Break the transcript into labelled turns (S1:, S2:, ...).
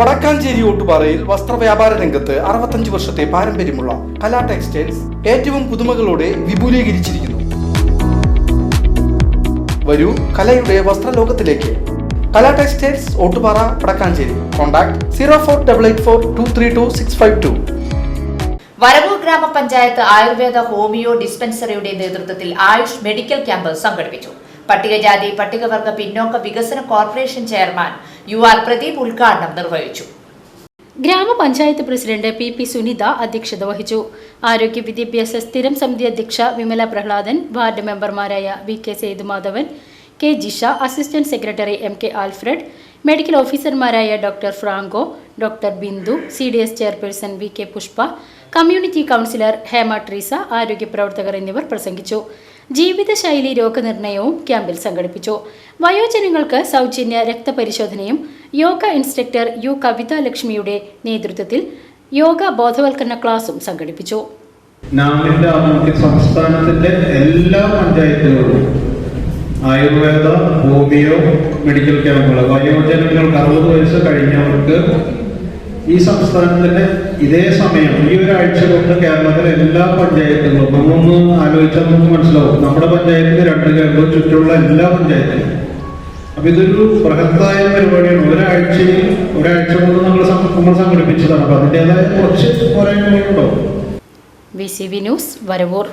S1: വടക്കാഞ്ചേരി ഓട്ടുപാറയിൽ വസ്ത്രവ്യാപാര രംഗത്ത് അറുപത്തഞ്ച് വർഷത്തെ പാരമ്പര്യമുള്ള കലാ ടെക്സ്റ്റൈൽസ് ഏറ്റവും പുതുമകളോടെ വിപുലീകരിച്ചിരിക്കുന്നു. വരൂ കലയുടെ വസ്ത്രലോകത്തിലേക്ക്. Kala textiles Ottupara Vadakkanchery. Contact zero four double eight four two three two six five two.
S2: Varavoor ഗ്രാമപഞ്ചായത്ത് ആയുർവേദ ഹോമിയോ ഡിസ്പെൻസറിയുടെ നേതൃത്വത്തിൽ ആയുഷ് മെഡിക്കൽ ക്യാമ്പ് സംഘടിപ്പിച്ചു. പട്ടികജാതി പട്ടികവർഗ പിന്നോക്ക വികസന corporation chairman U R Pradeep ഉദ്ഘാടനം നിർവഹിച്ചു.
S3: ഗ്രാമപഞ്ചായത്ത് പ്രസിഡന്റ് പി പി സുനിത അധ്യക്ഷത വഹിച്ചു. ആരോഗ്യ വിദ്യാഭ്യാസ സ്ഥിരം സമിതി അധ്യക്ഷ വിമല പ്രഹ്ലാദൻ വാർഡ് മെമ്പർമാരായ V K Sethumadhavan K Jisha assistant secretary M K Alfred medical ഓഫീസർമാരായ doctor Franco doctor Bindu C D S chairperson V K Pushpa community counsellor Hema Treesa ആരോഗ്യ പ്രവർത്തകർ എന്നിവർ പ്രസംഗിച്ചു. ജീവിതശൈലി രോഗനിർണയവും ക്യാമ്പിൽ സംഘടിപ്പിച്ചു. വയോജനങ്ങൾക്ക് സൗജന്യ രക്തപരിശോധനയും യോഗ ഇൻസ്ട്രക്ടർ യു കവിത ലക്ഷ്മിയുടെ നേതൃത്വത്തിൽ യോഗ ബോധവൽക്കരണ ക്ലാസും സംഘടിപ്പിച്ചു.
S4: സംസ്ഥാനത്തിന്റെ എല്ലാ പഞ്ചായത്തുകളിലും ആയുർവേദ ഹോമിയോ മെഡിക്കൽ ക്യാമ്പുകൾ. വയോജനങ്ങൾക്ക് അറുപത് വയസ്സ് കഴിഞ്ഞവർക്ക് ഈ സംസ്ഥാനത്തിന്റെ ഇതേ സമയം ഈ ഒരാഴ്ച കൊണ്ട് കേരളത്തിലെ എല്ലാ പഞ്ചായത്തുകളും നമ്മളൊന്ന് ആലോചിച്ചാൽ നമുക്ക് മനസ്സിലാവും. നമ്മുടെ പഞ്ചായത്തിൽ രണ്ട് കേരളവും ചുറ്റുമുള്ള എല്ലാ പഞ്ചായത്തിലും അപ്പൊ ഇതൊരു ബൃഹത്തായ പരിപാടിയാണ്. ഒരാഴ്ചയിൽ ഒരാഴ്ച കൊണ്ട് നമ്മൾ നമ്മൾ സംഘടിപ്പിച്ചതാണ്. അപ്പൊ അതിന്റെതായ കുറച്ച് പോരായ്മകളുണ്ടാവും
S3: വി സി ന്യൂസ് വരവൂർ.